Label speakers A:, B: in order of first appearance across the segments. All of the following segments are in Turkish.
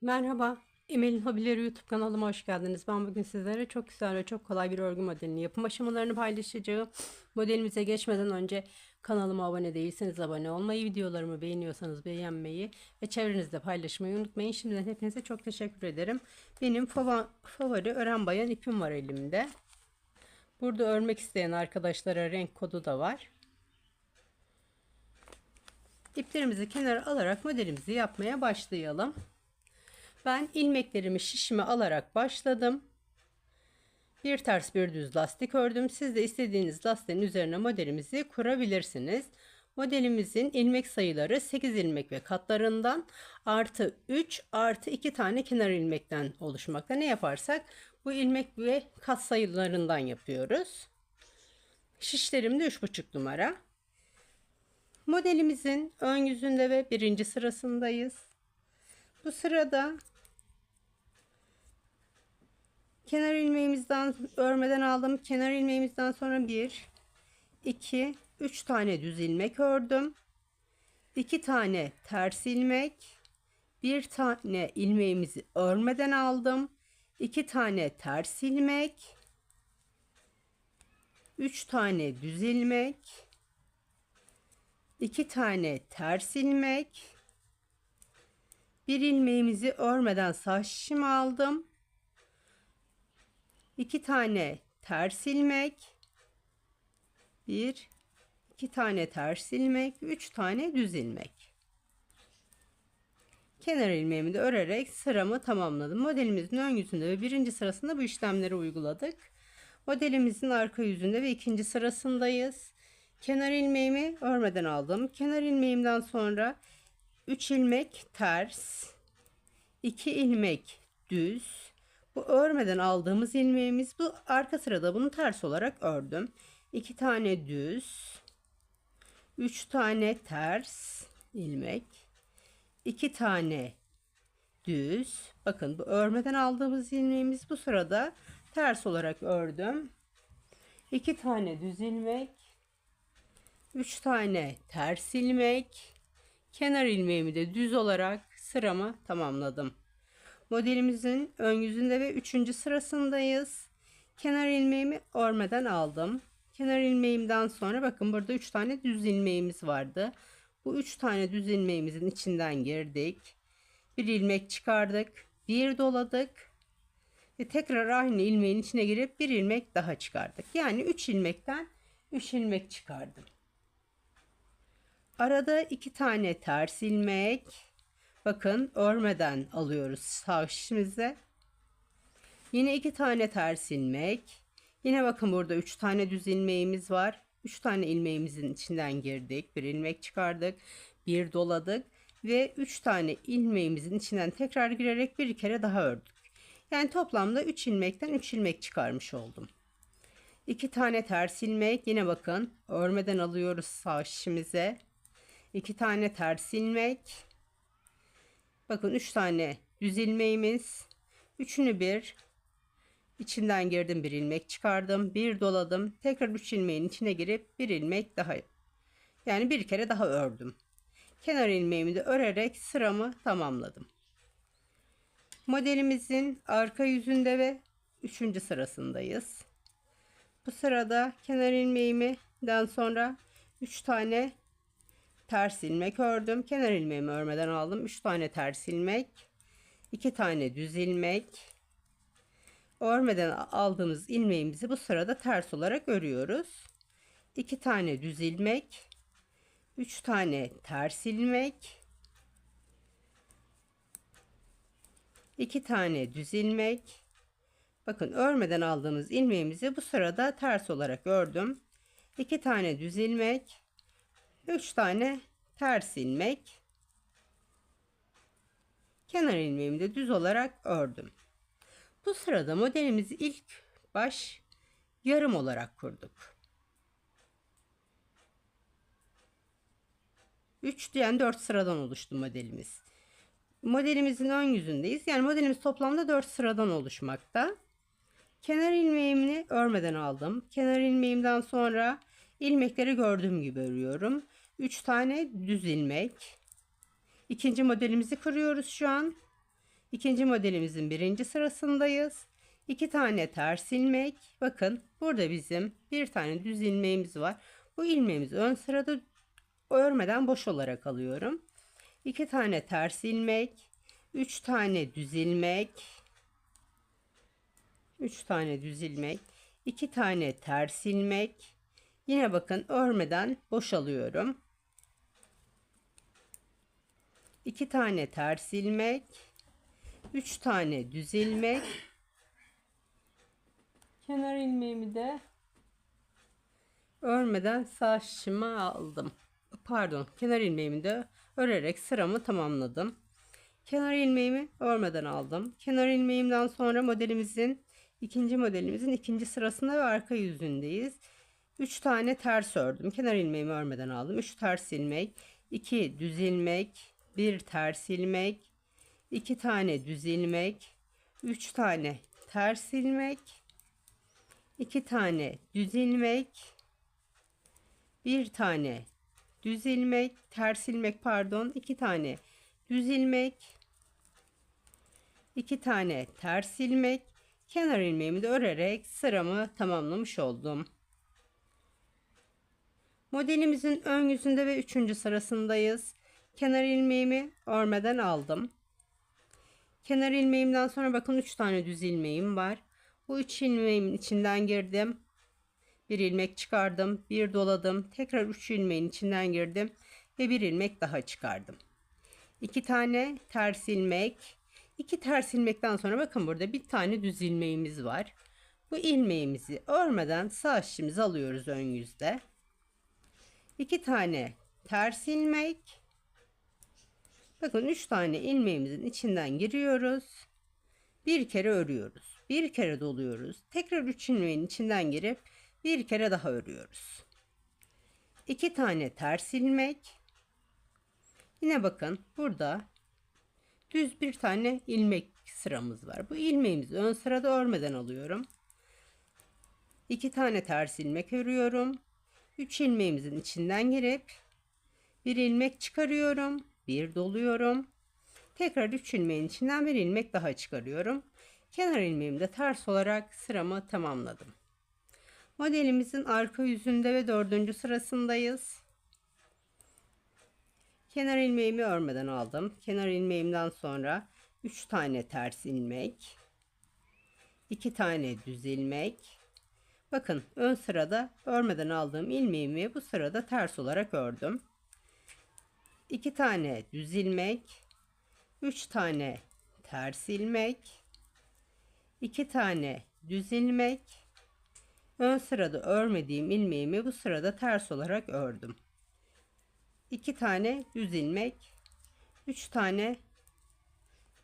A: Merhaba, Emel'in Hobileri YouTube kanalıma hoş geldiniz. Ben bugün sizlere çok güzel ve çok kolay bir örgü modelini yapım aşamalarını paylaşacağım. Modelimize geçmeden önce kanalıma abone değilseniz abone olmayı, videolarımı beğeniyorsanız beğenmeyi ve çevrenizde paylaşmayı unutmayın. Şimdiden hepinize çok teşekkür ederim. Benim favori ören bayan ipim var elimde. Burada örmek isteyen arkadaşlara renk kodu da var. İplerimizi kenara alarak modelimizi yapmaya başlayalım. Ben ilmeklerimi şişime alarak başladım. Bir ters bir düz lastik ördüm. Siz de istediğiniz lastiğin üzerine modelimizi kurabilirsiniz. Modelimizin ilmek sayıları 8 ilmek ve katlarından artı 3 artı 2 tane kenar ilmekten oluşmakta. Ne yaparsak bu ilmek ve kat sayılarından yapıyoruz. Şişlerim de 3,5 numara. Modelimizin ön yüzünde ve birinci sırasındayız. Bu sırada kenar ilmeğimizden örmeden aldım. Kenar ilmeğimizden sonra 1 2 3 tane düz ilmek ördüm. 2 tane ters ilmek, bir tane ilmeğimizi örmeden aldım. 2 tane ters ilmek, 3 tane düz ilmek, 2 tane ters ilmek, bir ilmeğimizi örmeden sağ şişime aldım. 2 tane ters ilmek, 1 2 tane ters ilmek, 3 tane düz ilmek. Kenar ilmeğimi de örerek sıramı tamamladım. Modelimizin ön yüzünde ve birinci sırasında bu işlemleri uyguladık. Modelimizin arka yüzünde ve ikinci sırasındayız. Kenar ilmeğimi örmeden aldım. Kenar ilmeğimden sonra 3 ilmek ters, 2 ilmek düz. Bu örmeden aldığımız ilmeğimiz bu arka sırada bunu ters olarak ördüm. 2 tane düz, 3 tane ters ilmek, 2 tane düz. Bakın bu örmeden aldığımız ilmeğimiz bu sırada ters olarak ördüm. 2 tane düz ilmek, 3 tane ters ilmek, kenar ilmeğimi de düz olarak sıramı tamamladım. Modelimizin ön yüzünde ve 3. sırasındayız. Kenar ilmeğimi örmeden aldım. Kenar ilmeğimden sonra bakın burada 3 tane düz ilmeğimiz vardı. Bu 3 tane düz ilmeğimizin içinden girdik. Bir ilmek çıkardık. Bir doladık. Ve tekrar aynı ilmeğin içine girip bir ilmek daha çıkardık. Yani 3 ilmekten 3 ilmek çıkardım. Arada 2 tane ters ilmek. Bakın örmeden alıyoruz sağ şişimize. Yine 2 tane ters ilmek. Yine bakın burada 3 tane düz ilmeğimiz var. 3 tane ilmeğimizin içinden girdik. Bir ilmek çıkardık. Bir doladık. Ve 3 tane ilmeğimizin içinden tekrar girerek bir kere daha ördük. Yani toplamda 3 ilmekten 3 ilmek çıkarmış oldum. 2 tane ters ilmek. Yine bakın örmeden alıyoruz sağ şişimize. 2 tane ters ilmek. Bakın 3 tane düz ilmeğimiz. Üçünü bir içinden girdim bir ilmek çıkardım. Bir doladım. Tekrar 3 ilmeğin içine girip bir ilmek daha yani bir kere daha ördüm. Kenar ilmeğimi de örerek sıramı tamamladım. Modelimizin arka yüzünde ve 3. sırasındayız. Bu sırada kenar ilmeğimden sonra 3 tane ters ilmek ördüm. Kenar ilmeğimi örmeden aldım. 3 tane ters ilmek, 2 tane düz ilmek. Örmeden aldığımız ilmeğimizi bu sırada ters olarak örüyoruz. 2 tane düz ilmek, 3 tane ters ilmek, 2 tane düz ilmek. Bakın örmeden aldığımız ilmeğimizi bu sırada ters olarak ördüm. 2 tane düz ilmek, 3 tane ters ilmek. Kenar ilmeğimi de düz olarak ördüm. Bu sırada modelimizi ilk baş yarım olarak kurduk. 3 diyen 4 sıradan oluştu modelimiz. Modelimizin ön yüzündeyiz. Yani modelimiz toplamda 4 sıradan oluşmakta. Kenar ilmeğimi örmeden aldım. Kenar ilmeğimden sonra ilmekleri gördüğüm gibi örüyorum. 3 tane düz ilmek. İkinci modelimizi kırıyoruz şu an. İkinci modelimizin birinci sırasındayız. İki tane ters ilmek. Bakın burada bizim bir tane düz ilmeğimiz var. Bu ilmeğimizi ön sırada örmeden boş olarak alıyorum. İki tane ters ilmek. Üç tane düz ilmek. Üç tane düz ilmek. iki tane ters ilmek. Yine bakın örmeden boş alıyorum. İki tane ters ilmek. Üç tane düz ilmek. Kenar ilmeğimi de örmeden sağ şişime aldım. Pardon, kenar ilmeğimi de örerek sıramı tamamladım. Kenar ilmeğimi örmeden aldım. Kenar ilmeğimden sonra modelimizin ikinci modelimizin ikinci sırasında ve arka yüzündeyiz. 3 tane ters ördüm. Kenar ilmeğimi örmeden aldım. 3 ters ilmek, 2 düz ilmek, 1 ters ilmek, 2 tane düz ilmek, 3 tane ters ilmek, 2 tane düz ilmek, 1 tane düz ilmek, ters ilmek pardon, 2 tane düz ilmek, 2 tane ters ilmek, kenar ilmeğimi de örerek sıramı tamamlamış oldum. Modelimizin ön yüzünde ve üçüncü sırasındayız. Kenar ilmeğimi örmeden aldım. Kenar ilmeğimden sonra bakın 3 tane düz ilmeğim var. Bu 3 ilmeğimin içinden girdim. Bir ilmek çıkardım, bir doladım. Tekrar 3 ilmeğin içinden girdim ve bir ilmek daha çıkardım. 2 tane ters ilmek. 2 ters ilmekten sonra bakın burada bir tane düz ilmeğimiz var. Bu ilmeğimizi örmeden sağ şişimizi alıyoruz ön yüzde. 2 tane ters ilmek. Bakın 3 tane ilmeğimizin içinden giriyoruz. Bir kere örüyoruz. Bir kere doluyoruz. Tekrar 3 ilmeğin içinden girip bir kere daha örüyoruz. 2 tane ters ilmek. Yine bakın burada düz bir tane ilmek sıramız var. Bu ilmeğimizi ön sırada örmeden alıyorum. 2 tane ters ilmek örüyorum. 3 ilmeğimizin içinden girip bir ilmek çıkarıyorum. Bir doluyorum. Tekrar 3 ilmeğin içinden bir ilmek daha çıkarıyorum. Kenar ilmeğimi de ters olarak sıramı tamamladım. Modelimizin arka yüzünde ve dördüncü sırasındayız. Kenar ilmeğimi örmeden aldım. Kenar ilmeğimden sonra 3 tane ters ilmek, 2 tane düz ilmek. Bakın ön sırada örmeden aldığım ilmeğimi bu sırada ters olarak ördüm. 2 tane düz ilmek, 3 tane ters ilmek, 2 tane düz ilmek, ön sırada örmediğim ilmeğimi bu sırada ters olarak ördüm. 2 tane düz ilmek, 3 tane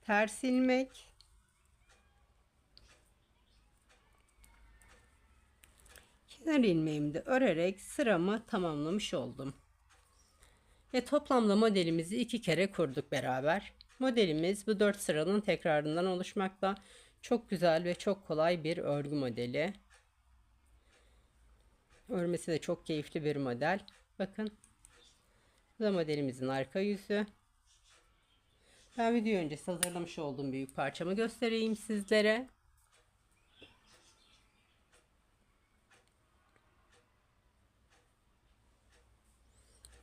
A: ters ilmek, kenar ilmeğimi de örerek sıramı tamamlamış oldum. Ve toplamda modelimizi iki kere kurduk beraber. Modelimiz bu dört sıranın tekrarından oluşmakta. Çok güzel ve çok kolay bir örgü modeli. Örmesi de çok keyifli bir model. Bakın. Bu da modelimizin arka yüzü. Ben video öncesi hazırlamış olduğum büyük parçamı göstereyim sizlere.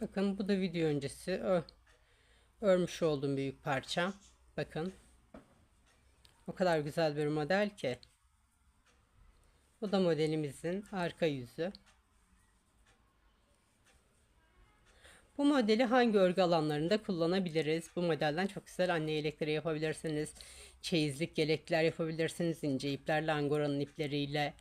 A: Bakın bu da video öncesi ör, örmüş olduğum büyük parça. Bakın. O kadar güzel bir model ki. Bu da modelimizin arka yüzü. Bu modeli hangi örgü alanlarında kullanabiliriz? Bu modelden çok güzel anne yelekleri yapabilirsiniz. Çeyizlik yelekler yapabilirsiniz. ince iplerle, angoranın ipleriyle.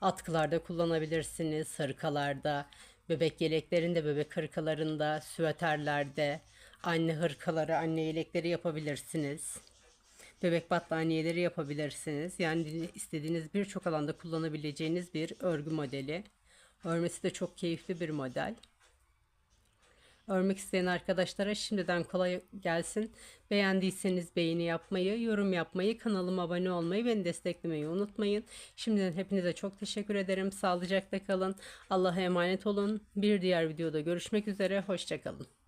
A: Atkılarda kullanabilirsiniz. Sarıkalarda, bebek yeleklerinde, bebek hırkalarında, süveterlerde, anne hırkaları, anne yelekleri yapabilirsiniz. Bebek battaniyeleri yapabilirsiniz. Yani istediğiniz birçok alanda kullanabileceğiniz bir örgü modeli. Örmesi de çok keyifli bir model. Örmek isteyen arkadaşlara şimdiden kolay gelsin. Beğendiyseniz beğeni yapmayı, yorum yapmayı, kanalıma abone olmayı, beni desteklemeyi unutmayın. Şimdiden hepinize çok teşekkür ederim. Sağlıcakla kalın. Allah'a emanet olun. Bir diğer videoda görüşmek üzere. Hoşçakalın.